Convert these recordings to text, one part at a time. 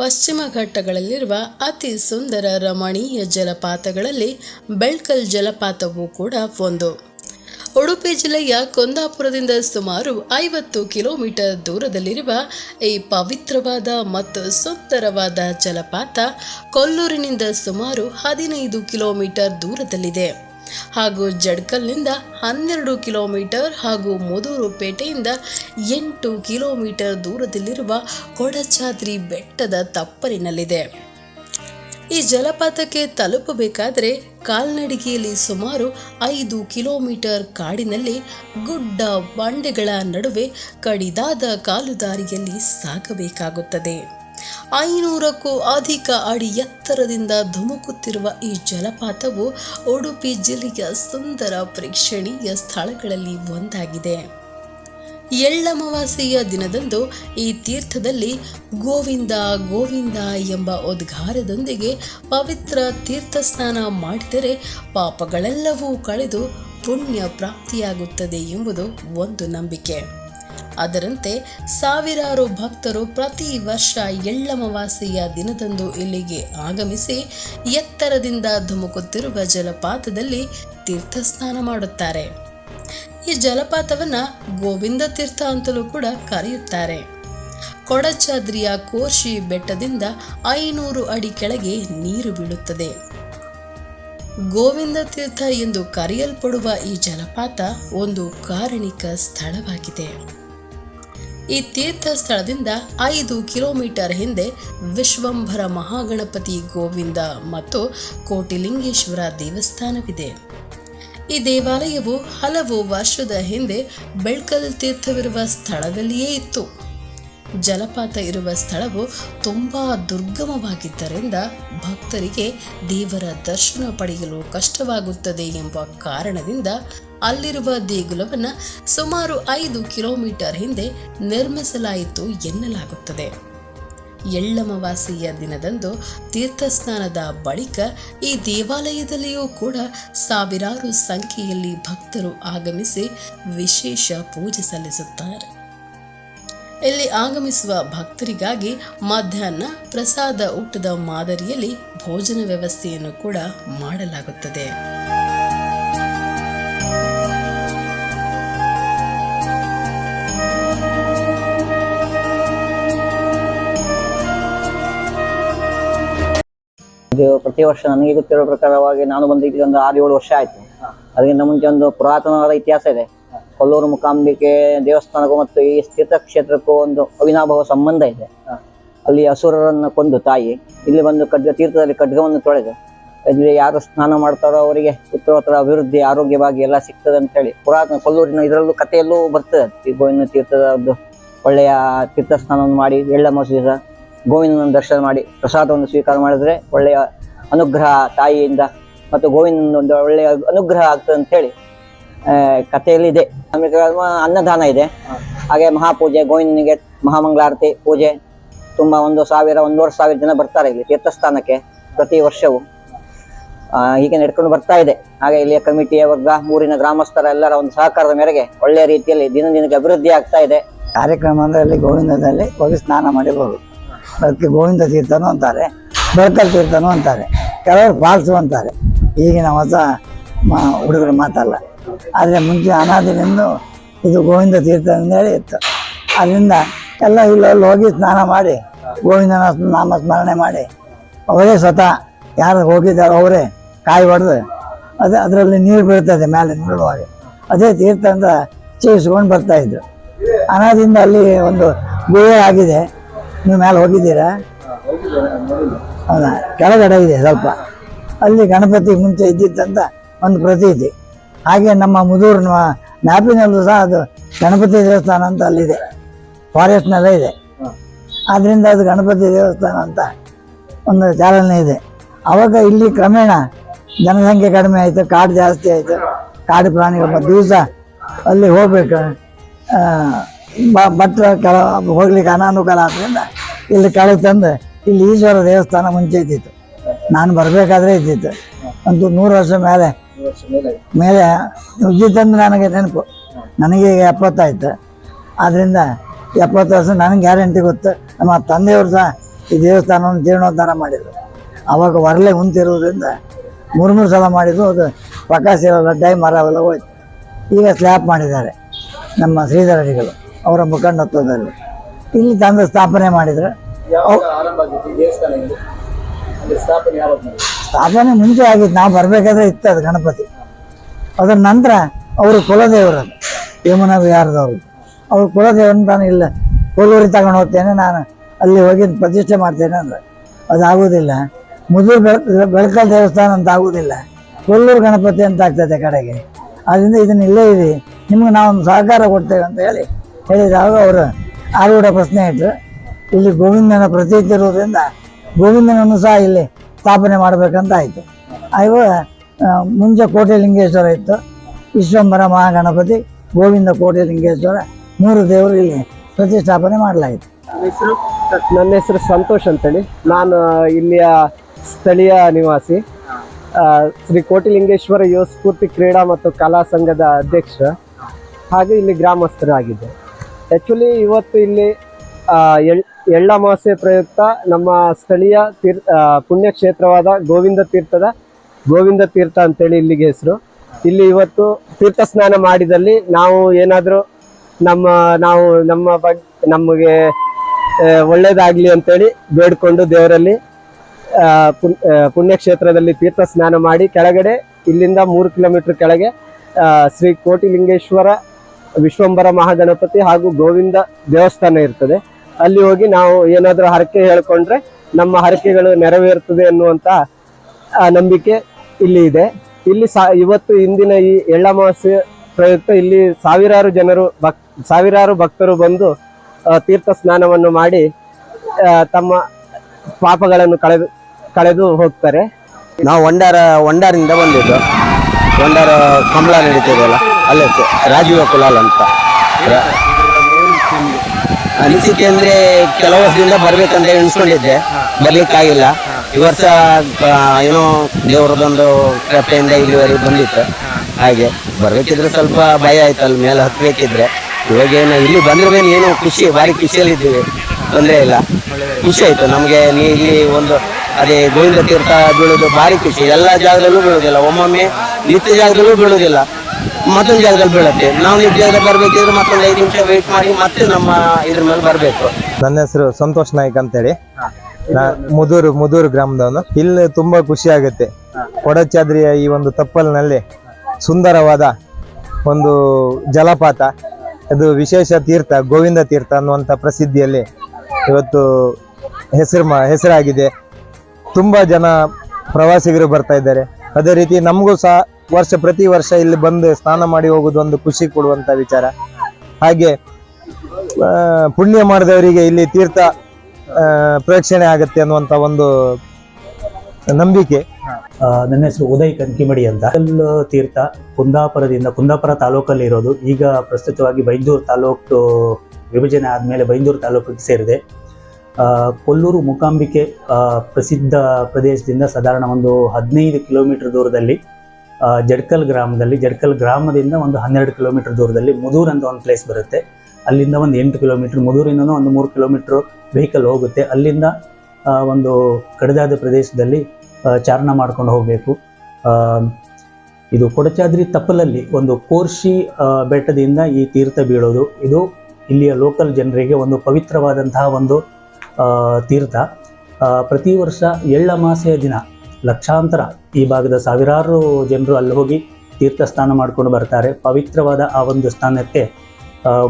ಪಶ್ಚಿಮ ಘಟ್ಟಗಳಲ್ಲಿರುವ ಅತಿ ಸುಂದರ ರಮಣೀಯ ಜಲಪಾತಗಳಲ್ಲಿ ಬೆಳ್ಕಲ್ ಜಲಪಾತವೂ ಕೂಡ ಒಂದು. ಉಡುಪಿ ಜಿಲ್ಲೆಯ ಕುಂದಾಪುರದಿಂದ ಸುಮಾರು ಐವತ್ತು ಕಿಲೋಮೀಟರ್ ದೂರದಲ್ಲಿರುವ ಈ ಪವಿತ್ರವಾದ ಮತ್ತು ಸುಂದರವಾದ ಜಲಪಾತ ಕೊಲ್ಲೂರಿನಿಂದ ಸುಮಾರು ಹದಿನೈದು ಕಿಲೋಮೀಟರ್ ದೂರದಲ್ಲಿದೆ. ಹಾಗೂ ಜಡ್ಕಲ್ನಿಂದ ಹನ್ನೆರಡು ಕಿಲೋಮೀಟರ್ ಹಾಗೂ ಮುದೂರುಪೇಟೆಯಿಂದ ಎಂಟು ಕಿಲೋಮೀಟರ್ ದೂರದಲ್ಲಿರುವ ಕೊಡಚಾದ್ರಿ ಬೆಟ್ಟದ ತಪ್ಪಲಿನಲ್ಲಿದೆ. ಈ ಜಲಪಾತಕ್ಕೆ ತಲುಪಬೇಕಾದರೆ ಕಾಲ್ನಡಿಗೆಯಲ್ಲಿ ಸುಮಾರು ಐದು ಕಿಲೋಮೀಟರ್ ಕಾಡಿನಲ್ಲಿ ಗುಡ್ಡ ಬಂಡೆಗಳ ನಡುವೆ ಕಡಿದಾದ ಕಾಲುದಾರಿಯಲ್ಲಿ ಸಾಗಬೇಕಾಗುತ್ತದೆ. ಐನೂರಕ್ಕೂ ಅಧಿಕ ಅಡಿ ಎತ್ತರದಿಂದ ಧುಮುಕುತ್ತಿರುವ ಈ ಜಲಪಾತವು ಉಡುಪಿ ಜಿಲ್ಲೆಯ ಸುಂದರ ಪ್ರೇಕ್ಷಣೀಯ ಸ್ಥಳಗಳಲ್ಲಿ ಒಂದಾಗಿದೆ. ಎಳ್ಳಮವಾಸೆಯ ದಿನದಂದು ಈ ತೀರ್ಥದಲ್ಲಿ ಗೋವಿಂದ ಗೋವಿಂದ ಎಂಬ ಉದ್ಗಾರದೊಂದಿಗೆ ಪವಿತ್ರ ತೀರ್ಥಸ್ನಾನ ಮಾಡಿದರೆ ಪಾಪಗಳೆಲ್ಲವೂ ಕಳೆದು ಪುಣ್ಯ ಪ್ರಾಪ್ತಿಯಾಗುತ್ತದೆ ಎಂಬುದು ಒಂದು ನಂಬಿಕೆ. ಅದರಂತೆ ಸಾವಿರಾರು ಭಕ್ತರು ಪ್ರತಿ ವರ್ಷ ಎಳ್ಳಮವಾಸೆಯ ದಿನದಂದು ಇಲ್ಲಿಗೆ ಆಗಮಿಸಿ ಎತ್ತರದಿಂದ ಧುಮುಕುತ್ತಿರುವ ಜಲಪಾತದಲ್ಲಿ ತೀರ್ಥಸ್ನಾನ ಮಾಡುತ್ತಾರೆ. ಈ ಜಲಪಾತವನ್ನ ಗೋವಿಂದ ತೀರ್ಥ ಅಂತಲೂ ಕೂಡ ಕರೆಯುತ್ತಾರೆ. ಕೊಡಚಾದ್ರಿಯ ಕೋರ್ಶಿ ಬೆಟ್ಟದಿಂದ ಐನೂರು ಅಡಿ ಕೆಳಗೆ ನೀರು ಬೀಳುತ್ತದೆ. ಗೋವಿಂದ ತೀರ್ಥ ಎಂದು ಕರೆಯಲ್ಪಡುವ ಈ ಜಲಪಾತ ಒಂದು ಕಾರಣಿಕ ಸ್ಥಳವಾಗಿದೆ. ಈ ತೀರ್ಥ ಸ್ಥಳದಿಂದ ಐದು ಕಿಲೋಮೀಟರ್ ಹಿಂದೆ ವಿಶ್ವಂಭರ ಮಹಾಗಣಪತಿ ಗೋವಿಂದ ಮತ್ತು ಕೋಟಿಲಿಂಗೇಶ್ವರ ದೇವಸ್ಥಾನವಿದೆ. ಈ ದೇವಾಲಯವು ಹಲವು ವರ್ಷದ ಹಿಂದೆ ಬೆಳ್ಕಲ್ ತೀರ್ಥವಿರುವ ಸ್ಥಳದಲ್ಲಿಯೇ ಇತ್ತು. ಜಲಪಾತ ಇರುವ ಸ್ಥಳವು ತುಂಬಾ ದುರ್ಗಮವಾಗಿದ್ದರಿಂದ ಭಕ್ತರಿಗೆ ದೇವರ ದರ್ಶನ ಪಡೆಯಲು ಕಷ್ಟವಾಗುತ್ತದೆ ಎಂಬ ಕಾರಣದಿಂದ ಅಲ್ಲಿರುವ ದೇಗುಲವನ್ನು ಸುಮಾರು ಐದು ಕಿಲೋಮೀಟರ್ ಹಿಂದೆ ನಿರ್ಮಿಸಲಾಯಿತು ಎನ್ನಲಾಗುತ್ತದೆ. ಎಳ್ಳಮವಾಸಿಯ ದಿನದಂದು ತೀರ್ಥಸ್ನಾನದ ಬಳಿಕ ಈ ದೇವಾಲಯದಲ್ಲಿಯೂ ಕೂಡ ಸಾವಿರಾರು ಸಂಖ್ಯೆಯಲ್ಲಿ ಭಕ್ತರು ಆಗಮಿಸಿ ವಿಶೇಷ ಪೂಜೆ ಸಲ್ಲಿಸುತ್ತಾರೆ. ಇಲ್ಲಿ ಆಗಮಿಸುವ ಭಕ್ತರಿಗಾಗಿ ಮಧ್ಯಾಹ್ನ ಪ್ರಸಾದ ಊಟದ ಮಾದರಿಯಲ್ಲಿ ಭೋಜನ ವ್ಯವಸ್ಥೆಯನ್ನು ಕೂಡ ಮಾಡಲಾಗುತ್ತದೆ. ಇದು ಪ್ರತಿ ವರ್ಷ ನನಗೆ ಗೊತ್ತಿರೋ ಪ್ರಕಾರವಾಗಿ ನಾನು ಬಂದು ಇಲ್ಲಿ ಒಂದು ಆರು ಏಳು ವರ್ಷ ಆಯ್ತು. ಅದಕ್ಕಿಂತ ಮುಂಚೆ ಒಂದು ಪುರಾತನವಾದ ಇತಿಹಾಸ ಇದೆ. ಕೊಲ್ಲೂರು ಮುಖಾಂಬಿಕೆ ದೇವಸ್ಥಾನಕ್ಕೂ ಮತ್ತು ಈ ತೀರ್ಥಕ್ಷೇತ್ರಕ್ಕೂ ಒಂದು ಅವಿನಾಭಾವ ಸಂಬಂಧ ಇದೆ. ಅಲ್ಲಿ ಹಸುರರನ್ನು ಕೊಂದು ತಾಯಿ ಇಲ್ಲಿ ಬಂದು ಖಡ್ಗ ತೀರ್ಥದಲ್ಲಿ ಖಡ್ಗವನ್ನು ತೊಳೆದು ಇಲ್ಲಿ ಯಾರು ಸ್ನಾನ ಮಾಡ್ತಾರೋ ಅವರಿಗೆ ಉತ್ತರೋತ್ತರ ಅಭಿವೃದ್ಧಿ ಆರೋಗ್ಯವಾಗಿ ಎಲ್ಲ ಸಿಗ್ತದೆ ಅಂತ ಹೇಳಿ ಪುರಾತನ ಕೊಲ್ಲೂರಿನ ಇದರಲ್ಲೂ ಕಥೆಯಲ್ಲೂ ಬರ್ತದೆ. ಈ ಗೋವಿಂದ ತೀರ್ಥದ ಒಂದು ಒಳ್ಳೆಯ ತೀರ್ಥ ಸ್ನಾನವನ್ನು ಮಾಡಿ ಎಳ್ಳ ದಿವಸ ಗೋವಿಂದನ ದರ್ಶನ ಮಾಡಿ ಪ್ರಸಾದವನ್ನು ಸ್ವೀಕಾರ ಮಾಡಿದ್ರೆ ಒಳ್ಳೆಯ ಅನುಗ್ರಹ ತಾಯಿಯಿಂದ ಮತ್ತು ಗೋವಿಂದನ ಒಂದು ಒಳ್ಳೆಯ ಅನುಗ್ರಹ ಆಗ್ತದೆ ಅಂತ ಹೇಳಿ ಕಥೆಯಲ್ಲಿದೆ. ಕಥೆಯಲ್ಲಿ ಇದೆ ಆಮೇಲೆ ಅನ್ನದಾನ ಇದೆ. ಹಾಗೆ ಮಹಾಪೂಜೆ ಗೋವಿಂದನಿಗೆ ಮಹಾಮಂಗಳಾರತಿ ಪೂಜೆ ತುಂಬಾ ಒಂದು ಸಾವಿರ ಒಂದೂವರೆ ಸಾವಿರ ಜನ ಬರ್ತಾರೆ ಇಲ್ಲಿ ತೀರ್ಥಸ್ಥಾನಕ್ಕೆ ಪ್ರತಿ ವರ್ಷವೂ. ಹೀಗೆ ನಡ್ಕೊಂಡು ಬರ್ತಾ ಇದೆ. ಹಾಗೆ ಇಲ್ಲಿಯ ಕಮಿಟಿಯ ವರ್ಗ ಊರಿನ ಗ್ರಾಮಸ್ಥರ ಎಲ್ಲರ ಒಂದು ಸಹಕಾರದ ಮೇರೆಗೆ ಒಳ್ಳೆಯ ರೀತಿಯಲ್ಲಿ ದಿನ ದಿನಕ್ಕೆ ಅಭಿವೃದ್ಧಿ ಆಗ್ತಾ ಇದೆ. ಕಾರ್ಯಕ್ರಮ ಅಂದರೆ ಅಲ್ಲಿ ಗೋವಿಂದದಲ್ಲಿ ಹೋಗಿ ಸ್ನಾನ ಮಾಡಿ ಅದಕ್ಕೆ ಗೋವಿಂದ ತೀರ್ಥನೂ ಅಂತಾರೆ ಬೆಳಕಲ್ ತೀರ್ಥನೂ ಅಂತಾರೆ, ಕೆಲವರು ಫಾಲ್ಸು ಅಂತಾರೆ. ಈಗಿನ ಹೊಸ ಮಾ ಹುಡುಗರು ಮಾತಲ್ಲ. ಆದರೆ ಮುಂಚೆ ಅನಾದಿನಿಂದ ಇದು ಗೋವಿಂದ ತೀರ್ಥ ಅಂತೇಳಿ ಇತ್ತು. ಅದರಿಂದ ಎಲ್ಲ ಇಲ್ಲಲ್ಲಿ ಹೋಗಿ ಸ್ನಾನ ಮಾಡಿ, ಗೋವಿಂದನ ನಾಮ ಸ್ಮರಣೆ ಮಾಡಿ, ಅವರೇ ಸ್ವತಃ ಯಾರು ಹೋಗಿದ್ದಾರೋ ಅವರೇ ಕಾಯಿ ಹೊಡೆದು ಅದೇ, ಅದರಲ್ಲಿ ನೀರು ಬೀಳ್ತದೆ ಮೇಲೆ ನೋಡುವಾಗ. ಅದೇ ತೀರ್ಥ ಅಂತ ಸೇವಿಸ್ಕೊಂಡು ಬರ್ತಾಯಿದ್ರು ಅನಾದಿಂದ ಅಲ್ಲಿ ಒಂದು ಗುಹೆ ಆಗಿದೆ. ನೀವು ಮೇಲೆ ಹೋಗಿದ್ದೀರಾ? ಹೌದಾ? ಕೆಳಗಡೆ ಇದೆ ಸ್ವಲ್ಪ. ಅಲ್ಲಿ ಗಣಪತಿ ಮುಂಚೆ ಇದ್ದಿತ್ತಂತ ಒಂದು ಪ್ರತೀತಿ. ಹಾಗೆ ನಮ್ಮ ಮುದೂರಿನ ಮ್ಯಾಪಿನಲ್ಲೂ ಸಹ ಅದು ಗಣಪತಿ ದೇವಸ್ಥಾನ ಅಂತ ಅಲ್ಲಿದೆ. ಫಾರೆಸ್ಟ್ನಲ್ಲೇ ಇದೆ. ಆದ್ದರಿಂದ ಅದು ಗಣಪತಿ ದೇವಸ್ಥಾನ ಅಂತ ಒಂದು ಚಾಲನೆ ಇದೆ. ಅವಾಗ ಇಲ್ಲಿ ಕ್ರಮೇಣ ಜನಸಂಖ್ಯೆ ಕಡಿಮೆ ಆಯಿತು, ಕಾಡು ಜಾಸ್ತಿ ಆಯಿತು. ಕಾಡು ಪ್ರಾಣಿಗಳು ದಿವಸ ಅಲ್ಲಿ ಹೋಗ್ಬೇಕು. ಭಟ್ರ ಕಳ ಹೋಗ್ಲಿಕ್ಕೆ ಅನಾನುಕೂಲ ಆದ್ರಿಂದ ಇಲ್ಲಿ ಕಳೆ ತಂದು ಇಲ್ಲಿ ಈಶ್ವರ ದೇವಸ್ಥಾನ ಮುಂಚೆ ಇದ್ದಿತ್ತು. ನಾನು ಬರಬೇಕಾದ್ರೆ ಇದ್ದಿತ್ತು. ಒಂದು ನೂರು ವರ್ಷ ಮೇಲೆ. ಮೇಲೆ ಉಜ್ಜಿತ್ತಂದು ನನಗೆ ನೆನಪು. ನನಗೆ ಈಗ ಎಪ್ಪತ್ತಾಯ್ತು. ಆದ್ದರಿಂದ ಎಪ್ಪತ್ತು ವರ್ಷ ನನಗೆ ಗ್ಯಾರಂಟಿ ಗೊತ್ತು. ನಮ್ಮ ತಂದೆಯವರು ಸಹ ಈ ದೇವಸ್ಥಾನವನ್ನು ಜೀರ್ಣೋದ್ಧಾರ ಮಾಡಿದರು. ಅವಾಗ ಹೊರಲೆ ಉಂತಿರುವುದರಿಂದ ಮೂರು ಮೂರು ಸಲ ಮಾಡಿದ್ರು. ಅದು ಪ್ರಕಾಶ ಇರೋಲ್ಲ ಡೈ ಮರ ಎಲ್ಲ ಹೋಯ್ತು. ಈಗ ಸ್ಲ್ಯಾಪ್ ಮಾಡಿದ್ದಾರೆ ನಮ್ಮ ಶ್ರೀಧರಡಿಗಳು ಅವರ ಮುಖಂಡತ್ವದಲ್ಲಿ. ಇಲ್ಲಿ ತಂದು ಸ್ಥಾಪನೆ ಮಾಡಿದರೆ ಸ್ಥಾಪನೆ ಮುಂಚೆ ಆಗಿತ್ತು. ನಾವು ಬರಬೇಕಾದ್ರೆ ಇತ್ತು ಅದು ಗಣಪತಿ. ಅದರ ನಂತರ ಅವರು ಕುಲದೇವರದು ಯಮುನಾ ವಿಹಾರದವರು. ಅವ್ರು ಕುಲದೇವರನ್ನ ನಾನು ಇಲ್ಲ ಕೋಲೂರಿಗೆ ತಗೊಂಡು ಹೋಗ್ತೇನೆ ನಾನು ಅಲ್ಲಿ ಹೋಗಿ ಪ್ರತಿಷ್ಠೆ ಮಾಡ್ತೇನೆ ಅಂದ್ರೆ. ಅದು ಆಗುವುದಿಲ್ಲ ಮುದುರು ಬೆಳಕ ಬೆಳಕಲ್ ದೇವಸ್ಥಾನ ಅಂತ ಆಗುವುದಿಲ್ಲ ಕೊಲ್ಲೂರು ಗಣಪತಿ ಅಂತ ಆಗ್ತದೆ ಕಡೆಗೆ. ಅದರಿಂದ ಇದನ್ನ ಇಲ್ಲೇ ಇದೆ ನಿಮ್ಗೆ ನಾವೊಂದು ಸಹಕಾರ ಕೊಡ್ತೇವೆ ಅಂತ ಹೇಳಿ ಹೇಳಿದಾಗ ಅವರು ಆರೂಢ ಪ್ರಶ್ನೆ ಇಟ್ಟರು ಇಲ್ಲಿ ಗೋವಿಂದನ ಪ್ರತೀತಿ ಇರುವುದರಿಂದ ಗೋವಿಂದನನ್ನು ಸಹ ಇಲ್ಲಿ ಸ್ಥಾಪನೆ ಮಾಡಬೇಕಂತ ಆಯಿತು. ಇವಾಗ ಮುಂಚೆ ಕೋಟೆ ಲಿಂಗೇಶ್ವರ ಇತ್ತು. ವಿಶ್ವಂಬರ ಮಹಾಗಣಪತಿ, ಗೋವಿಂದ ಕೋಟೆ ಲಿಂಗೇಶ್ವರ ಮೂರು ದೇವರು ಇಲ್ಲಿ ಪ್ರತಿಷ್ಠಾಪನೆ ಮಾಡಲಾಯಿತು. ನನ್ನ ಹೆಸರು ಸಂತೋಷ್ ಅಂತೇಳಿ. ನಾನು ಇಲ್ಲಿಯ ಸ್ಥಳೀಯ ನಿವಾಸಿ. ಶ್ರೀ ಕೋಟಿಲಿಂಗೇಶ್ವರ ಯುವ ಸ್ಫೂರ್ತಿ ಕ್ರೀಡಾ ಮತ್ತು ಕಲಾ ಸಂಘದ ಅಧ್ಯಕ್ಷ. ಹಾಗೆ ಇಲ್ಲಿ ಗ್ರಾಮಸ್ಥರಾಗಿದ್ದೆ. ಆ್ಯಕ್ಚುಲಿ ಇವತ್ತು ಇಲ್ಲಿ ಎಳ್ಳ ಮಾಸೆ ಪ್ರಯುಕ್ತ ನಮ್ಮ ಸ್ಥಳೀಯ ತೀರ್ ಪುಣ್ಯಕ್ಷೇತ್ರವಾದ ಗೋವಿಂದ ತೀರ್ಥದ ಗೋವಿಂದ ತೀರ್ಥ ಅಂತೇಳಿ ಇಲ್ಲಿಗೆ ಹೆಸರು. ಇಲ್ಲಿ ಇವತ್ತು ತೀರ್ಥ ಸ್ನಾನ ಮಾಡಿದಲ್ಲಿ ನಾವು ಏನಾದರೂ ನಮ್ಮ, ನಾವು ನಮ್ಮ ಬಗ್ಗೆ ನಮಗೆ ಒಳ್ಳೇದಾಗಲಿ ಅಂತೇಳಿ ಬೇಡಿಕೊಂಡು ದೇವರಲ್ಲಿ ಪುಣ್ಯಕ್ಷೇತ್ರದಲ್ಲಿ ತೀರ್ಥ ಸ್ನಾನ ಮಾಡಿ ಕೆಳಗಡೆ ಇಲ್ಲಿಂದ ಮೂರು ಕಿಲೋಮೀಟರ್ ಕೆಳಗೆ ಶ್ರೀ ಕೋಟಿಲಿಂಗೇಶ್ವರ ವಿಶ್ವಂಬರ ಮಹಾಗಣಪತಿ ಹಾಗೂ ಗೋವಿಂದ ದೇವಸ್ಥಾನ ಇರ್ತದೆ. ಅಲ್ಲಿ ಹೋಗಿ ನಾವು ಏನಾದರೂ ಹರಕೆ ಹೇಳ್ಕೊಂಡ್ರೆ ನಮ್ಮ ಹರಕೆಗಳು ನೆರವೇರ್ತದೆ ಅನ್ನುವಂತ ನಂಬಿಕೆ ಇಲ್ಲಿ ಇದೆ. ಇಲ್ಲಿ ಸಾ, ಇವತ್ತು ಇಂದಿನ ಈ ಎಳ್ಳಮಾವಾಸ್ಯೆ ಪ್ರಯುಕ್ತ ಇಲ್ಲಿ ಸಾವಿರಾರು ಜನರು ಭಕ್, ಸಾವಿರಾರು ಭಕ್ತರು ಬಂದು ತೀರ್ಥ ಸ್ನಾನವನ್ನು ಮಾಡಿ ತಮ್ಮ ಪಾಪಗಳನ್ನು ಕಳೆದು ಕಳೆದು ಹೋಗ್ತಾರೆ. ನಾವು ಒಂಡಾರ ಒಂಡಾರಿಂದ ಬಂದಿದ್ದು. ಒಂಡಾರ ಕಂಬಳ ನಡೀತಿದೆಯಲ್ಲ ಅಲ್ಲೇ ರಾಜೀವ ಕುಲಾಲ್ ಅಂತ. ಅನಿಸಿಕೆ ಅಂದ್ರೆ ಕೆಲವು ವರ್ಷದಿಂದ ಬರ್ಬೇಕಂತ ಎಣಿಸ್ಕೊಂಡಿದ್ದೆ. ಬರ್ಲಿಕ್ಕಾಗಿಲ್ಲ. ಈ ವರ್ಷ ಏನೋ ದೇವರದೊಂದು ಕೃಪೆಯಿಂದ ಇಲ್ಲಿವರೆಗೆ ಬಂದಿತ್ತು. ಹಾಗೆ ಬರ್ಬೇಕಿದ್ರೆ ಸ್ವಲ್ಪ ಭಯ ಆಯ್ತು, ಅಲ್ಲಿ ಮೇಲೆ ಹತ್ಬೇಕಿದ್ರೆ. ಇವಾಗ ಏನು, ಇಲ್ಲಿ ಬಂದ್ರೆ ಏನೋ ಖುಷಿ, ಭಾರಿ ಖುಷಿಯಲ್ಲಿದ್ದೀವಿ ತೊಂದರೆ ಇಲ್ಲ. ಖುಷಿ ಆಯ್ತು. ನಮಗೆ ನೀ ಇಲ್ಲಿ ಒಂದು, ಅದೇ ಗೋವಿಂದ ತೀರ್ಥ ಬೀಳೋದು ಭಾರಿ ಖುಷಿ. ಎಲ್ಲ ಜಾಗದಲ್ಲೂ ಬೀಳೋದಿಲ್ಲ. ಒಮ್ಮೊಮ್ಮೆ ನಿತ್ಯ ಜಾಗದಲ್ಲೂ ಬೀಳೋದಿಲ್ಲ. ಮತ್ತೊಂದು ಜಾಗದಲ್ಲಿ ಬೀಳುತ್ತೆ. ನಾವು ಈ ಜಾಗದಲ್ಲಿ ಬರ್ಬೇಕಿದ್ರೆ ಮತ್ತೊಂದು ಐದು ನಿಮಿಷ ವೇಟ್ ಮಾಡಿ ಮತ್ತೆ ನಮ್ಮ ಇದ್ರ ಮೇಲೆ ಬರಬೇಕು. ನನ್ನ ಹೆಸರು ಸಂತೋಷ್ ನಾಯ್ಕ್ ಅಂತೇಳಿ. ಮುದೂರು ಮುದೂರು ಗ್ರಾಮದವನು. ಇಲ್ಲಿ ತುಂಬಾ ಖುಷಿ ಆಗುತ್ತೆ. ಕೊಡಚಾದ್ರಿಯ ಈ ಒಂದು ತಪ್ಪಲಿನಲ್ಲಿ ಸುಂದರವಾದ ಒಂದು ಜಲಪಾತ. ಅದು ವಿಶೇಷ ತೀರ್ಥ ಗೋವಿಂದ ತೀರ್ಥ ಅನ್ನುವಂಥ ಪ್ರಸಿದ್ಧಿಯಲ್ಲಿ ಇವತ್ತು ಹೆಸರು ಮಾ ಹೆಸರಾಗಿದೆ. ತುಂಬಾ ಜನ ಪ್ರವಾಸಿಗರು ಬರ್ತಾ ಇದ್ದಾರೆ. ಅದೇ ರೀತಿ ನಮಗೂ ಸಹ ವರ್ಷ ಪ್ರತಿ ವರ್ಷ ಇಲ್ಲಿ ಬಂದು ಸ್ನಾನ ಮಾಡಿ ಹೋಗೋದು ಒಂದು ಖುಷಿ ಕೊಡುವಂತ ವಿಚಾರ. ಹಾಗೆ ಪುಣ್ಯ ಮಾಡಿದವರಿಗೆ ಇಲ್ಲಿ ತೀರ್ಥ ಪ್ರೇಕ್ಷಣೆ ಆಗುತ್ತೆ ಅನ್ನುವಂತ ಒಂದು ನಂಬಿಕೆ. ನನ್ನ ಹೆಸರು ಉದಯ್ ಕನ್ಕಿಮಡಿ ಅಂತ. ತೀರ್ಥ ಕುಂದಾಪುರದಿಂದ, ಕುಂದಾಪುರ ತಾಲೂಕಲ್ಲಿ ಇರೋದು. ಈಗ ಪ್ರಸ್ತುತವಾಗಿ ಬೈಂದೂರು ತಾಲೂಕು ವಿಭಜನೆ ಆದ್ಮೇಲೆ ಬೈಂದೂರು ತಾಲೂಕಿಗೆ ಸೇರಿದೆ. ಕೊಲ್ಲೂರು ಮೂಕಾಂಬಿಕೆ ಪ್ರಸಿದ್ಧ ಪ್ರದೇಶದಿಂದ ಸಾಧಾರಣ ಒಂದು ಹದಿನೈದು ಕಿಲೋಮೀಟರ್ ದೂರದಲ್ಲಿ ಜಡ್ಕಲ್ ಗ್ರಾಮದಲ್ಲಿ, ಜಡ್ಕಲ್ ಗ್ರಾಮದಿಂದ ಒಂದು ಹನ್ನೆರಡು ಕಿಲೋಮೀಟರ್ ದೂರದಲ್ಲಿ ಮುದೂರ್ ಅಂತ ಒಂದು ಪ್ಲೇಸ್ ಬರುತ್ತೆ. ಅಲ್ಲಿಂದ ಒಂದು ಎಂಟು ಕಿಲೋಮೀಟ್ರ್ ಮುದೂರಿಂದನೂ ಒಂದು ಮೂರು ಕಿಲೋಮೀಟ್ರ್ ವೆಹಿಕಲ್ ಹೋಗುತ್ತೆ. ಅಲ್ಲಿಂದ ಒಂದು ಕಡಿದಾದ ಪ್ರದೇಶದಲ್ಲಿ ಚಾರಣ ಮಾಡ್ಕೊಂಡು ಹೋಗಬೇಕು. ಇದು ಕೊಡಚಾದ್ರಿ ತಪ್ಪಲಲ್ಲಿ ಒಂದು ಕೋರ್ಶಿ ಬೆಟ್ಟದಿಂದ ಈ ತೀರ್ಥ ಬೀಳೋದು. ಇದು ಇಲ್ಲಿಯ ಲೋಕಲ್ ಜನರಿಗೆ ಒಂದು ಪವಿತ್ರವಾದಂತಹ ಒಂದು ತೀರ್ಥ. ಪ್ರತಿ ವರ್ಷ ಎಳ್ಳಮಾಸೆಯ ದಿನ ಲಕ್ಷಾಂತರ. ಈ ಭಾಗದ ಸಾವಿರಾರು ಜನರು ಅಲ್ಲಿ ಹೋಗಿ ತೀರ್ಥ ಸ್ನಾನ ಮಾಡ್ಕೊಂಡು ಬರ್ತಾರೆ. ಪವಿತ್ರವಾದ ಆ ಒಂದು ಸ್ಥಾನಕ್ಕೆ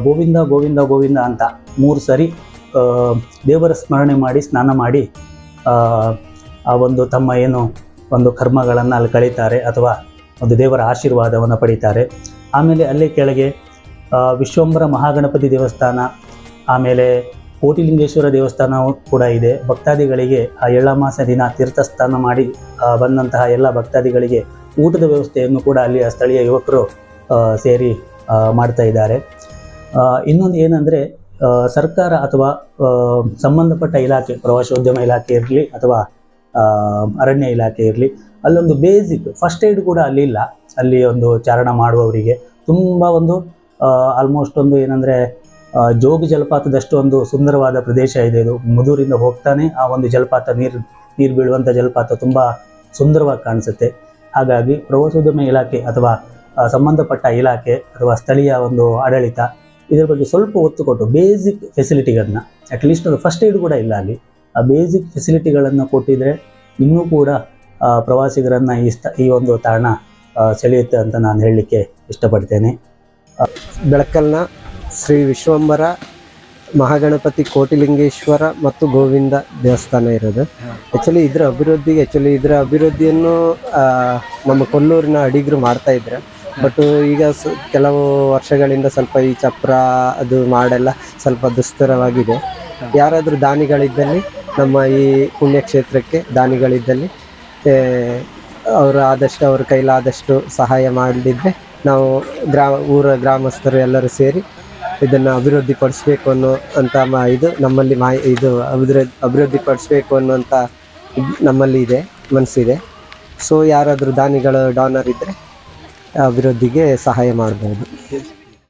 ಗೋವಿಂದ ಗೋವಿಂದ ಗೋವಿಂದ ಅಂತ ಮೂರು ಸರಿ ದೇವರ ಸ್ಮರಣೆ ಮಾಡಿ ಸ್ನಾನ ಮಾಡಿ ಆ, ಒಂದು ತಮ್ಮ ಏನು ಒಂದು ಕರ್ಮಗಳನ್ನು ಅಲ್ಲಿ ಕಳೀತಾರೆ ಅಥವಾ ಒಂದು ದೇವರ ಆಶೀರ್ವಾದವನ್ನು ಪಡೀತಾರೆ. ಆಮೇಲೆ ಅಲ್ಲೇ ಕೆಳಗೆ ವಿಶ್ವಂಬರ ಮಹಾಗಣಪತಿ ದೇವಸ್ಥಾನ ಆಮೇಲೆ ಕೋಟಿಲಿಂಗೇಶ್ವರ ದೇವಸ್ಥಾನವು ಕೂಡ ಇದೆ. ಭಕ್ತಾದಿಗಳಿಗೆ ಆ ಎಳ್ಳಮಾಸ ದಿನ ತೀರ್ಥಸ್ಥಾನ ಮಾಡಿ ಬಂದಂತಹ ಎಲ್ಲ ಭಕ್ತಾದಿಗಳಿಗೆ ಊಟದ ವ್ಯವಸ್ಥೆಯನ್ನು ಕೂಡ ಅಲ್ಲಿಯ ಸ್ಥಳೀಯ ಯುವಕರು ಸೇರಿ ಮಾಡ್ತಾ ಇದ್ದಾರೆ. ಇನ್ನೊಂದು ಏನಂದರೆ ಸರ್ಕಾರ ಅಥವಾ ಸಂಬಂಧಪಟ್ಟ ಇಲಾಖೆ, ಪ್ರವಾಸೋದ್ಯಮ ಇಲಾಖೆ ಇರಲಿ ಅಥವಾ ಅರಣ್ಯ ಇಲಾಖೆ ಇರಲಿ, ಅಲ್ಲೊಂದು ಬೇಸಿಕ್ ಫಸ್ಟ್ ಏಡ್ ಕೂಡ ಅಲ್ಲಿ ಇಲ್ಲ ಅಲ್ಲಿ ಒಂದು ಚಾರಣ ಮಾಡುವವರಿಗೆ ತುಂಬ ಒಂದು ಆಲ್ಮೋಸ್ಟ್ ಒಂದು ಏನಂದರೆ ಜೋಗ ಜಲಪಾತದಷ್ಟು ಒಂದು ಸುಂದರವಾದ ಪ್ರದೇಶ ಇದೆ. ಇದು ಮುದೂರಿಂದ ಹೋಗ್ತಾನೆ ಆ ಒಂದು ಜಲಪಾತ ನೀರು ನೀರು ಬೀಳುವಂಥ ಜಲಪಾತ ತುಂಬ ಸುಂದರವಾಗಿ ಕಾಣಿಸುತ್ತೆ. ಹಾಗಾಗಿ ಪ್ರವಾಸೋದ್ಯಮ ಇಲಾಖೆ ಅಥವಾ ಸಂಬಂಧಪಟ್ಟ ಇಲಾಖೆ ಅಥವಾ ಸ್ಥಳೀಯ ಒಂದು ಆಡಳಿತ ಇದರ ಬಗ್ಗೆ ಸ್ವಲ್ಪ ಒತ್ತು ಕೊಟ್ಟು ಬೇಸಿಕ್ ಫೆಸಿಲಿಟಿಗಳನ್ನ ಅಟ್ಲೀಸ್ಟ್ ಅದು ಫಸ್ಟ್ ಏಡ್ ಕೂಡ ಇಲ್ಲ ಅಲ್ಲಿ. ಆ ಬೇಸಿಕ್ ಫೆಸಿಲಿಟಿಗಳನ್ನು ಕೊಟ್ಟಿದ್ರೆ ಇನ್ನೂ ಕೂಡ ಪ್ರವಾಸಿಗರನ್ನು ಈ ಸ್ಥ, ಈ ಒಂದು ತಾಣ ಸೆಳೆಯುತ್ತೆ ಅಂತ ನಾನು ಹೇಳಲಿಕ್ಕೆ ಇಷ್ಟಪಡ್ತೇನೆ. ಬೆಳಕಲ್ನ ಶ್ರೀ ವಿಶ್ವಂಬರ, ಮಹಾಗಣಪತಿ ಕೋಟಿಲಿಂಗೇಶ್ವರ ಮತ್ತು ಗೋವಿಂದ ದೇವಸ್ಥಾನ ಇರೋದು. ಆ್ಯಕ್ಚುಲಿ ಇದರ ಅಭಿವೃದ್ಧಿಗೆ ಆ್ಯಕ್ಚುಲಿ ಇದರ ಅಭಿವೃದ್ಧಿಯನ್ನು ನಮ್ಮ ಕೊಲ್ಲೂರಿನ ಅಡಿಗರು ಮಾಡ್ತಾ ಇದ್ರೆ. ಬಟ್ ಈಗ ಸ, ಕೆಲವು ವರ್ಷಗಳಿಂದ ಸ್ವಲ್ಪ ಈ ಚಪ್ರ ಅದು ಮಾಡೆಲ್ಲ ಸ್ವಲ್ಪ ದುಸ್ತರವಾಗಿದೆ. ಯಾರಾದರೂ ದಾನಿಗಳಿದ್ದಲ್ಲಿ, ನಮ್ಮ ಈ ಪುಣ್ಯಕ್ಷೇತ್ರಕ್ಕೆ ದಾನಿಗಳಿದ್ದಲ್ಲಿ ಅವರು ಆದಷ್ಟು, ಅವ್ರ ಕೈಲಾದಷ್ಟು ಸಹಾಯ ಮಾಡಲಿದ್ರೆ ನಾವು ಗ್ರಾ, ಊರ ಗ್ರಾಮಸ್ಥರು ಎಲ್ಲರೂ ಸೇರಿ ಇದನ್ನು ಅಭಿವೃದ್ಧಿ ಪಡಿಸ್ಬೇಕು ಅನ್ನೋ ಅಂತ ಮಾ ಇದು ನಮ್ಮಲ್ಲಿ ಮಾ ಇದು ಅಭಿವೃದ್ಧಿ ಅಭಿವೃದ್ಧಿ ಪಡಿಸ್ಬೇಕು ಅನ್ನೋಂಥ ನಮ್ಮಲ್ಲಿ ಇದೆ ಮನಸ್ಸಿದೆ ಸೊ ಯಾರಾದರೂ ದಾನಿಗಳು ಡಾನರ್ ಇದ್ದರೆ ಅಭಿವೃದ್ಧಿಗೆ ಸಹಾಯ ಮಾಡ್ಬೋದು.